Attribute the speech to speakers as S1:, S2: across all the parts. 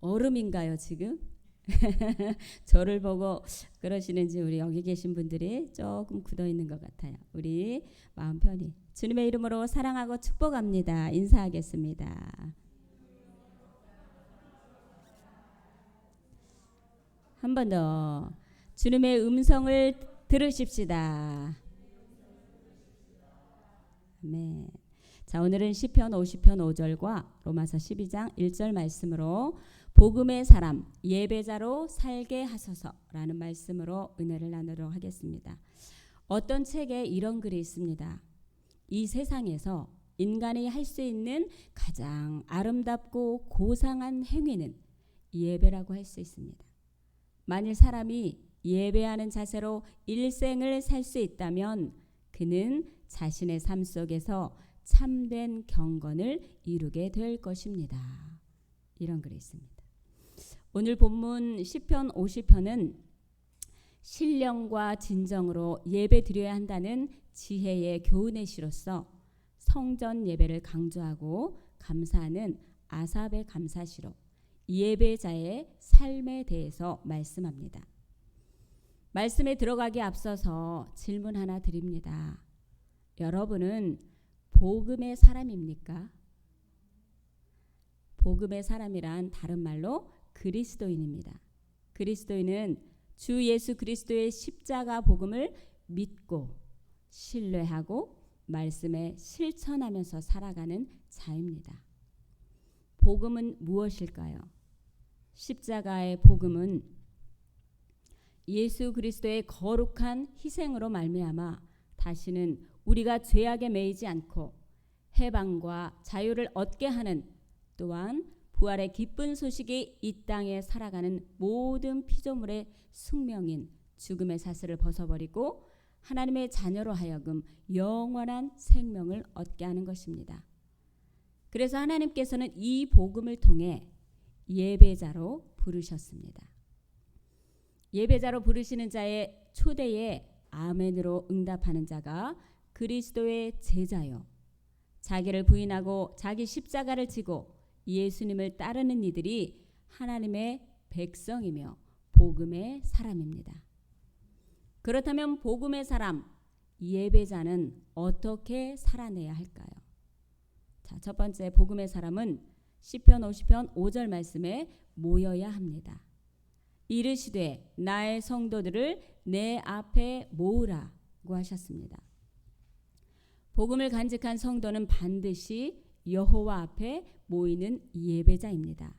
S1: 얼음인가요, 지금? 저를 보고 그러시는지 우리 여기 계신 분들이 조금 굳어 있는 것 같아요. 우리 마음 편히 주님의 이름으로 사랑하고 축복합니다. 인사하겠습니다. 한 번 더 주님의 음성을 들으십시다. 아멘. 자, 오늘은 시편 50편 5절과 로마서 12장 1절 말씀으로 복음의 사람 예배자로 살게 하소서라는 말씀으로 은혜를 나누도록 하겠습니다. 어떤 책에 이런 글이 있습니다. 이 세상에서 인간이 할 수 있는 가장 아름답고 고상한 행위는 예배라고 할 수 있습니다. 만일 사람이 예배하는 자세로 일생을 살 수 있다면 그는 자신의 삶 속에서 참된 경건을 이루게 될 것입니다. 이런 글이 있습니다. 오늘 본문 시편 50편은 신령과 진정으로 예배 드려야 한다는 지혜의 교훈의 시로서 성전 예배를 강조하고 감사하는 아삽의 감사시로 예배자의 삶에 대해서 말씀합니다. 말씀에 들어가기 앞서서 질문 하나 드립니다. 여러분은 복음의 사람입니까? 복음의 사람이란 다른 말로 그리스도인입니다. 그리스도인은 주 예수 그리스도의 십자가 복음을 믿고 신뢰하고 말씀에 실천하면서 살아가는 자입니다. 복음은 무엇일까요? 십자가의 복음은 예수 그리스도의 거룩한 희생으로 말미암아 다시는 우리가 죄악에 매이지 않고 해방과 자유를 얻게 하는 또한 부활의 기쁜 소식이 이 땅에 살아가는 모든 피조물의 숙명인 죽음의 사슬을 벗어버리고 하나님의 자녀로 하여금 영원한 생명을 얻게 하는 것입니다. 그래서 하나님께서는 이 복음을 통해 예배자로 부르셨습니다. 예배자로 부르시는 자의 초대에 아멘으로 응답하는 자가 그리스도의 제자요. 자기를 부인하고 자기 십자가를 지고 예수님을 따르는 이들이 하나님의 백성이며 복음의 사람입니다. 그렇다면 복음의 사람 예배자는 어떻게 살아내야 할까요? 자, 첫 번째 복음의 사람은 시편 50편 5절 말씀에 모여야 합니다. 이르시되 나의 성도들을 내 앞에 모으라고 하셨습니다. 복음을 간직한 성도는 반드시 여호와 앞에 모이는 예배자입니다.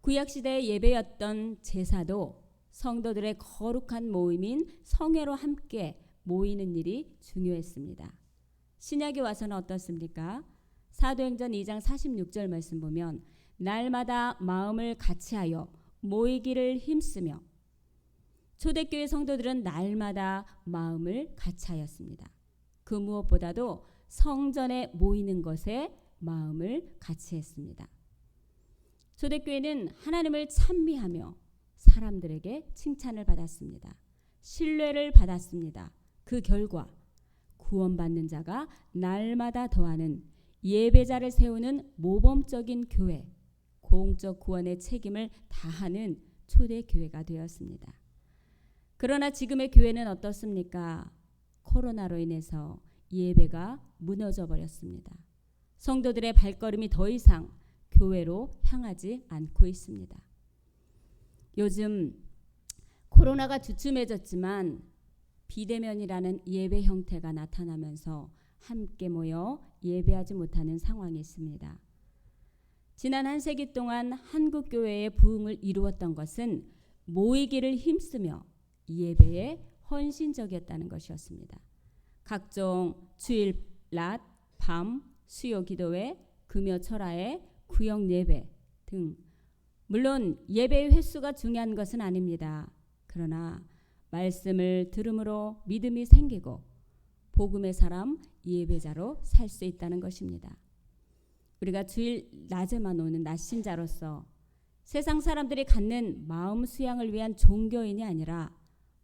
S1: 구약 시대의 예배였던 제사도 성도들의 거룩한 모임인 성회로 함께 모이는 일이 중요했습니다. 신약에 와서는 어떻습니까? 사도행전 2장 46절 말씀 보면 날마다 마음을 같이하여 모이기를 힘쓰며 초대교회 성도들은 날마다 마음을 같이하였습니다. 그 무엇보다도 성전에 모이는 것에 마음을 같이 했습니다. 초대교회는 하나님을 찬미하며 사람들에게 칭찬을 받았습니다. 신뢰를 받았습니다. 그 결과 구원받는 자가 날마다 더하는 예배자를 세우는 모범적인 교회, 공적 구원의 책임을 다하는 초대 교회가 되었습니다. 그러나 지금의 교회는 어떻습니까? 코로나로 인해서 예배가 무너져 버렸습니다. 성도들의 발걸음이 더 이상 교회로 향하지 않고 있습니다. 요즘 코로나가 주춤해졌지만 비대면이라는 예배 형태가 나타나면서 함께 모여 예배하지 못하는 상황이 있습니다. 지난 한 세기 동안 한국 교회의 부흥을 이루었던 것은 모이기를 힘쓰며 예배에 헌신적이었다는 것이었습니다. 각종 주일, 낮, 밤, 수요 기도회, 금요 철화에 구역 예배 등 물론 예배의 횟수가 중요한 것은 아닙니다. 그러나 말씀을 들음으로 믿음이 생기고 복음의 사람 예배자로 살 수 있다는 것입니다. 우리가 주일 낮에만 오는 낮신자로서 세상 사람들이 갖는 마음 수양을 위한 종교인이 아니라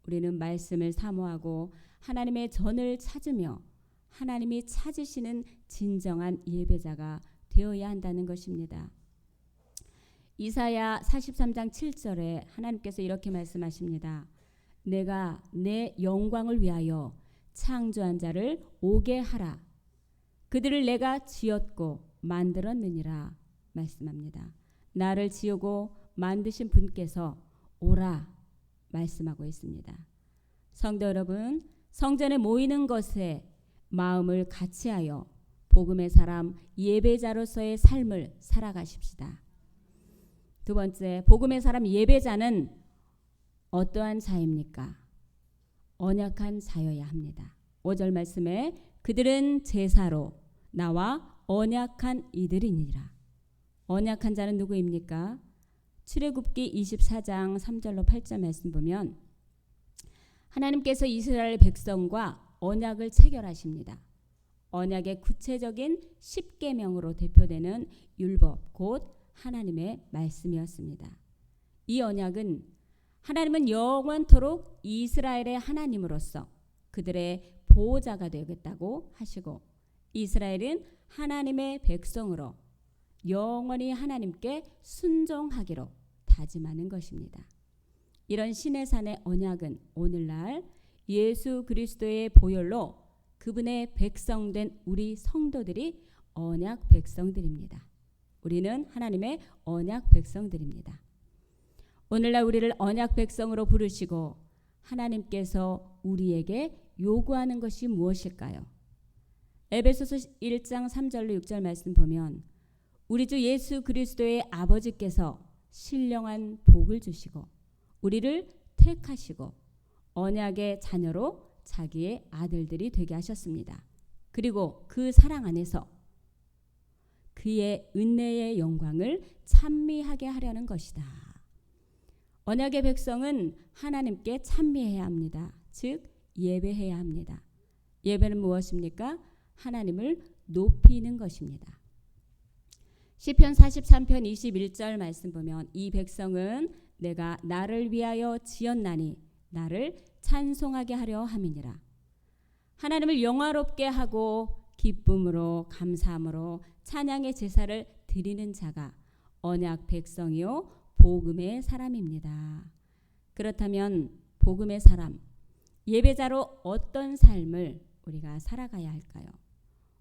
S1: 우리는 말씀을 사모하고 하나님의 전을 찾으며 하나님이 찾으시는 진정한 예배자가 되어야 한다는 것입니다. 이사야 43장 7절에 하나님께서 이렇게 말씀하십니다. 내가 내 영광을 위하여 창조한 자를 오게 하라. 그들을 내가 지었고 만들었느니라 말씀합니다. 나를 지으고 만드신 분께서 오라 말씀하고 있습니다. 성도 여러분, 성전에 모이는 것에 마음을 같이하여 복음의 사람 예배자로서의 삶을 살아가십시다. 두 번째, 복음의 사람 예배자는 어떠한 자입니까? 언약한 자여야 합니다. 5절 말씀에 그들은 제사로 나와 언약한 이들이니라. 언약한 자는 누구입니까? 출애굽기 24장 3절로 8절 말씀 보면 하나님께서 이스라엘 백성과 언약을 체결하십니다. 언약의 구체적인 10계명으로 대표되는 율법 곧 하나님의 말씀이었습니다. 이 언약은 하나님은 영원토록 이스라엘의 하나님으로서 그들의 보호자가 되겠다고 하시고 이스라엘은 하나님의 백성으로 영원히 하나님께 순종하기로 다짐하는 것입니다. 이런 신의 산의 언약은 오늘날 예수 그리스도의 보혈로 그분의 백성된 우리 성도들이 언약 백성들입니다. 우리는 하나님의 언약 백성들입니다. 오늘날 우리를 언약 백성으로 부르시고 하나님께서 우리에게 요구하는 것이 무엇일까요? 에베소서 1장 3절로 6절 말씀 보면 우리 주 예수 그리스도의 아버지께서 신령한 복을 주시고 우리를 택하시고 언약의 자녀로 자기의 아들들이 되게 하셨습니다. 그리고 그 사랑 안에서 그의 은혜의 영광을 찬미하게 하려는 것이다. 언약의 백성은 하나님께 찬미해야 합니다. 즉 예배해야 합니다. 예배는 무엇입니까? 하나님을 높이는 것입니다. 시편 43편 21절 말씀 보면 이 백성은 내가 나를 위하여 지었나니 나를 찬송하게 하려 함이니라. 하나님을 영화롭게 하고 기쁨으로 감사함으로 찬양의 제사를 드리는 자가 언약 백성이요 복음의 사람입니다. 그렇다면 복음의 사람 예배자로 어떤 삶을 우리가 살아가야 할까요?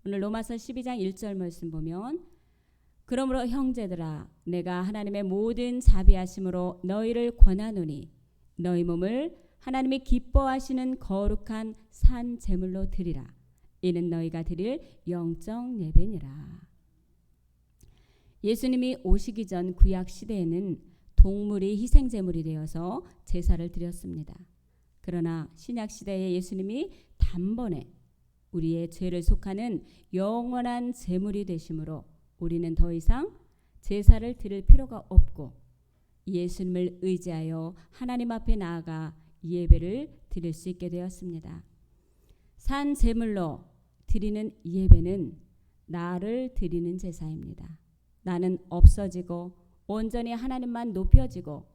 S1: 오늘 로마서 12장 1절 말씀 보면 그러므로 형제들아 내가 하나님의 모든 자비하심으로 너희를 권하노니 너희 몸을 하나님이 기뻐하시는 거룩한 산 제물로 드리라 이는 너희가 드릴 영적 예배니라 예수님이 오시기 전 구약 시대에는 동물이 희생 제물이 되어서 제사를 드렸습니다. 그러나 신약 시대에 예수님이 단번에 우리의 죄를 속하는 영원한 제물이 되심으로 우리는 더 이상 제사를 드릴 필요가 없고 예수님을 의지하여 하나님 앞에 나아가 예배를 드릴 수 있게 되었습니다. 산 제물로 드리는 예배는 나를 드리는 제사입니다. 나는 없어지고 온전히 하나님만 높여지고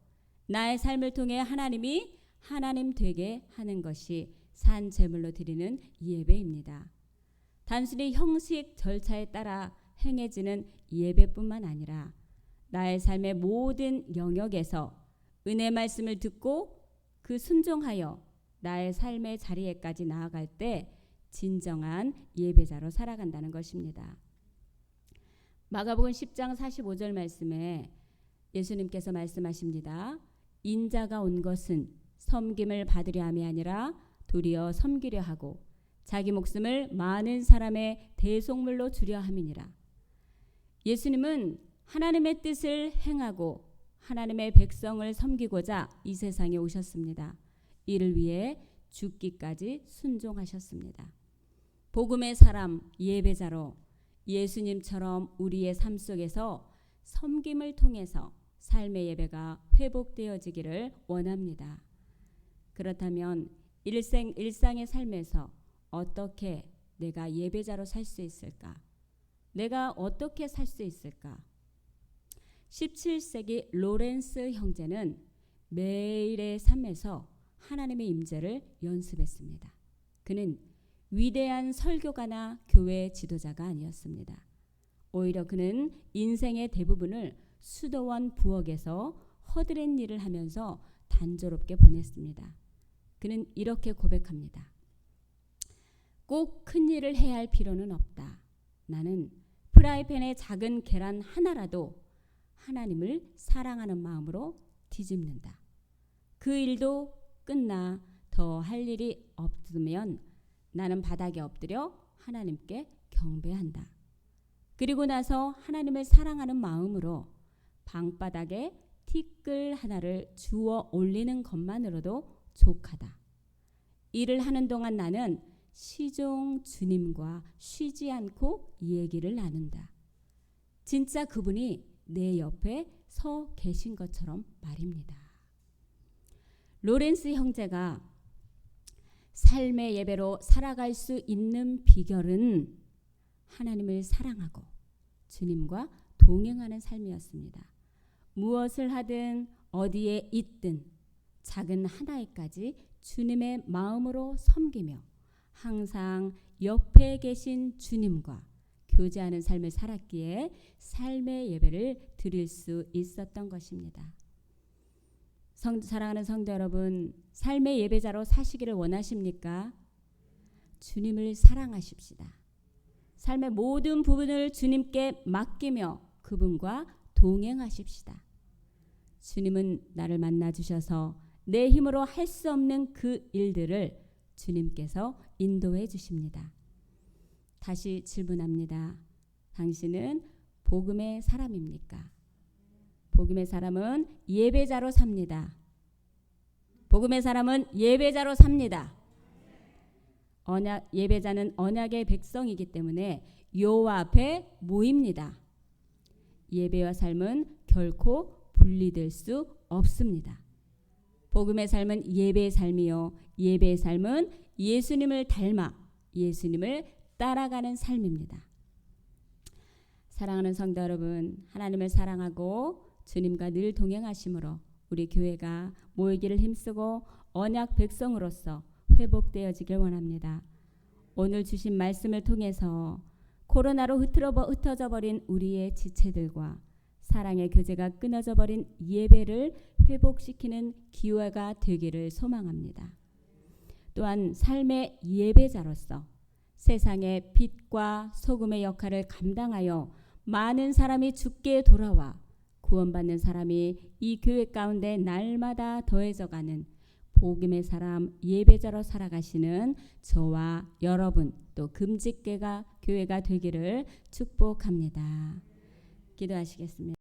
S1: 나의 삶을 통해 하나님이 하나님 되게 하는 것이 산 제물로 드리는 예배입니다. 단순히 형식 절차에 따라 행해지는 예배뿐만 아니라 나의 삶의 모든 영역에서 은혜 말씀을 듣고 그 순종하여 나의 삶의 자리에까지 나아갈 때 진정한 예배자로 살아간다는 것입니다. 마가복음 10장 45절 말씀에 예수님께서 말씀하십니다. 인자가 온 것은 섬김을 받으려 함이 아니라 도리어 섬기려 하고 자기 목숨을 많은 사람의 대속물로 주려 함이니라. 예수님은 하나님의 뜻을 행하고 하나님의 백성을 섬기고자 이 세상에 오셨습니다. 이를 위해 죽기까지 순종하셨습니다. 복음의 사람 예배자로 예수님처럼 우리의 삶 속에서 섬김을 통해서 삶의 예배가 회복되어지기를 원합니다. 그렇다면 일생 일상의 삶에서 어떻게 내가 예배자로 살 수 있을까? 내가 어떻게 살 수 있을까? 17세기 로렌스 형제는 매일의 삶에서 하나님의 임재를 연습했습니다. 그는 위대한 설교가나 교회 지도자가 아니었습니다. 오히려 그는 인생의 대부분을 수도원 부엌에서 허드렛 일을 하면서 단조롭게 보냈습니다. 그는 이렇게 고백합니다. 꼭 큰 일을 해야 할 필요는 없다. 나는 프라이팬에 작은 계란 하나라도 하나님을 사랑하는 마음으로 뒤집는다. 그 일도 끝나 더 할 일이 없으면 나는 바닥에 엎드려 하나님께 경배한다. 그리고 나서 하나님을 사랑하는 마음으로 방바닥에 티끌 하나를 주워 올리는 것만으로도 족하다. 일을 하는 동안 나는 시종 주님과 쉬지 않고 얘기를 나눈다. 진짜 그분이 내 옆에 서 계신 것처럼 말입니다. 로렌스 형제가 삶의 예배로 살아갈 수 있는 비결은 하나님을 사랑하고 주님과 동행하는 삶이었습니다. 무엇을 하든 어디에 있든 작은 하나에까지 주님의 마음으로 섬기며 항상 옆에 계신 주님과 교제하는 삶을 살았기에 삶의 예배를 드릴 수 있었던 것입니다. 성, 사랑하는 성도 여러분, 삶의 예배자로 사시기를 원하십니까? 주님을 사랑하십시다. 삶의 모든 부분을 주님께 맡기며 그분과 동행하십시다. 주님은 나를 만나 주셔서 내 힘으로 할 수 없는 그 일들을 주님께서 인도해 주십니다. 다시 질문합니다. 당신은 복음의 사람입니까? 복음의 사람은 예배자로 삽니다. 복음의 사람은 예배자로 삽니다. 언약 예배자는 언약의 백성이기 때문에 여호와 앞에 모입니다. 예배와 삶은 결코 분리될 수 없습니다. 복음의 삶은 예배의 삶이요 예배의 삶은 예수님을 닮아 예수님을 따라가는 삶입니다. 사랑하는 성도 여러분, 하나님을 사랑하고 주님과 늘 동행하심으로 우리 교회가 모이기를 힘쓰고 언약 백성으로서 회복되어지길 원합니다. 오늘 주신 말씀을 통해서 코로나로 흩어져 버린 우리의 지체들과 사랑의 교제가 끊어져 버린 예배를 회복시키는 기회가 되기를 소망합니다. 또한 삶의 예배자로서 세상의 빛과 소금의 역할을 감당하여 많은 사람이 죽게 돌아와 구원받는 사람이 이 교회 가운데 날마다 더해져가는 복음의 사람 예배자로 살아가시는 저와 여러분 또 금직계가 교회가 되기를 축복합니다. 기도하시겠습니다.